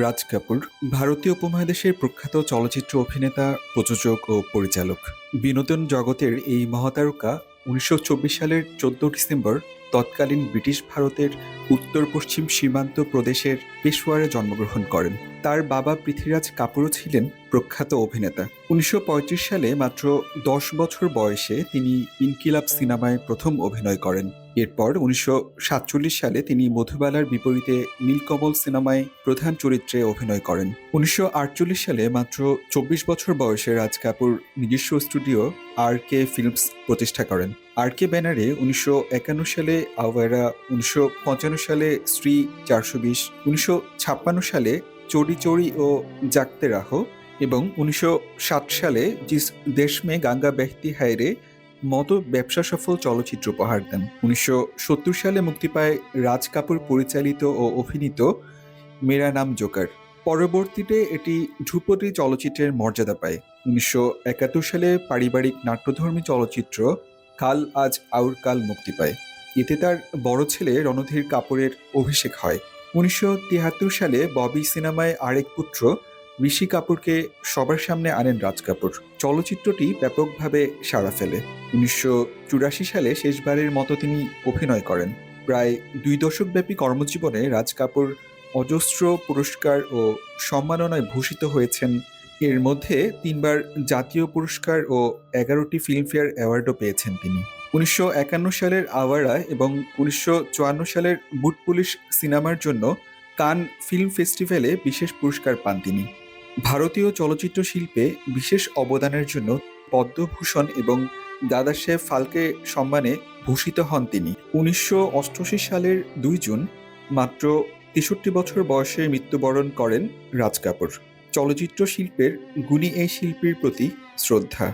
রাজ কাপুর, ভারতীয় উপমহাদেশের প্রখ্যাত চলচ্চিত্র অভিনেতা, প্রযোজক ও পরিচালক। বিনোদন জগতের এই মহাতারকা উনিশশো চব্বিশ সালের চোদ্দ ডিসেম্বর তৎকালীন ব্রিটিশ ভারতের উত্তর পশ্চিম সীমান্ত প্রদেশের পেশোয়ারে জন্মগ্রহণ করেন। তার বাবা পৃথ্বীরাজ কাপুরও ছিলেন প্রখ্যাত অভিনেতা। উনিশশো পঁয়ত্রিশ সালে মাত্র দশ বছর বয়সে তিনি ইনকিলাব সিনেমায় প্রথম অভিনয় করেন। এরপর উনিশশো সাতচল্লিশ সালে তিনি মধুবালার বিপরীতে নীলকমল সিনেমায় প্রধান চরিত্রে অভিনয় করেন। উনিশশো আটচল্লিশ সালে মাত্র চব্বিশ বছর বয়সে রাজ কাপুর নিজস্ব স্টুডিও আর কে ফিল্মস প্রতিষ্ঠা করেন। আর কে ব্যানারে উনিশশো একান্ন সালে আওয়ারা, উনিশশো পঞ্চান্ন সালে শ্রী চারশো বিশ, উনিশশো সালে চোরি চোরি ও জাগতে রাহো এবং উনিশশো ষাট সালে জিস দেশ মে গাঙ্গা ব্যক্তি হায়রে মতো ব্যবসা সফল চলচ্চিত্র উপহার দেন। উনিশশো সত্তর সালে মুক্তি পায় রাজ কাপুর পরিচালিত ও অভিনীত মেরা নাম জোকার। পরবর্তীতে এটি ধ্রুপদী চলচ্চিত্রের মর্যাদা পায়। উনিশশো একাত্তর সালে পারিবারিক নাট্যধর্মী চলচ্চিত্র কাল আজ আউর কাল মুক্তি পায়। এতে তার বড় ছেলে রণধীর কাপুরের অভিষেক হয়। উনিশশো তিয়াত্তর সালে ববি সিনেমায় আরেক পুত্র ঋষি কাপুরকে সবার সামনে আনেন রাজ কাপুর। চলচ্চিত্রটি ব্যাপকভাবে সাড়া ফেলে। উনিশশো চুরাশি সালে শেষবারের মতো তিনি অভিনয় করেন। প্রায় দুই দশকব্যাপী কর্মজীবনে রাজ কাপুর অজস্র পুরস্কার ও সম্মাননায় ভূষিত হয়েছেন। এর মধ্যে তিনবার জাতীয় পুরস্কার ও এগারোটি ফিল্মফেয়ার অ্যাওয়ার্ডও পেয়েছেন তিনি। উনিশশো একান্ন সালের আওয়ারা এবং উনিশশো চুয়ান্ন সালের বুট পুলিশ সিনেমার জন্য কান ফিল্ম ফেস্টিভ্যালে বিশেষ পুরস্কার পান তিনি। ভারতীয় চলচ্চিত্র শিল্পে বিশেষ অবদানের জন্য পদ্মভূষণ এবং দাদাসাহেব ফালকে সম্মানে ভূষিত হন তিনি। উনিশশো অষ্টআশি সালের দুই জুন মাত্র তেষট্টি বছর বয়সে মৃত্যুবরণ করেন রাজ কাপুর। চলচ্চিত্র শিল্পের গুণী এই শিল্পীর প্রতি শ্রদ্ধা।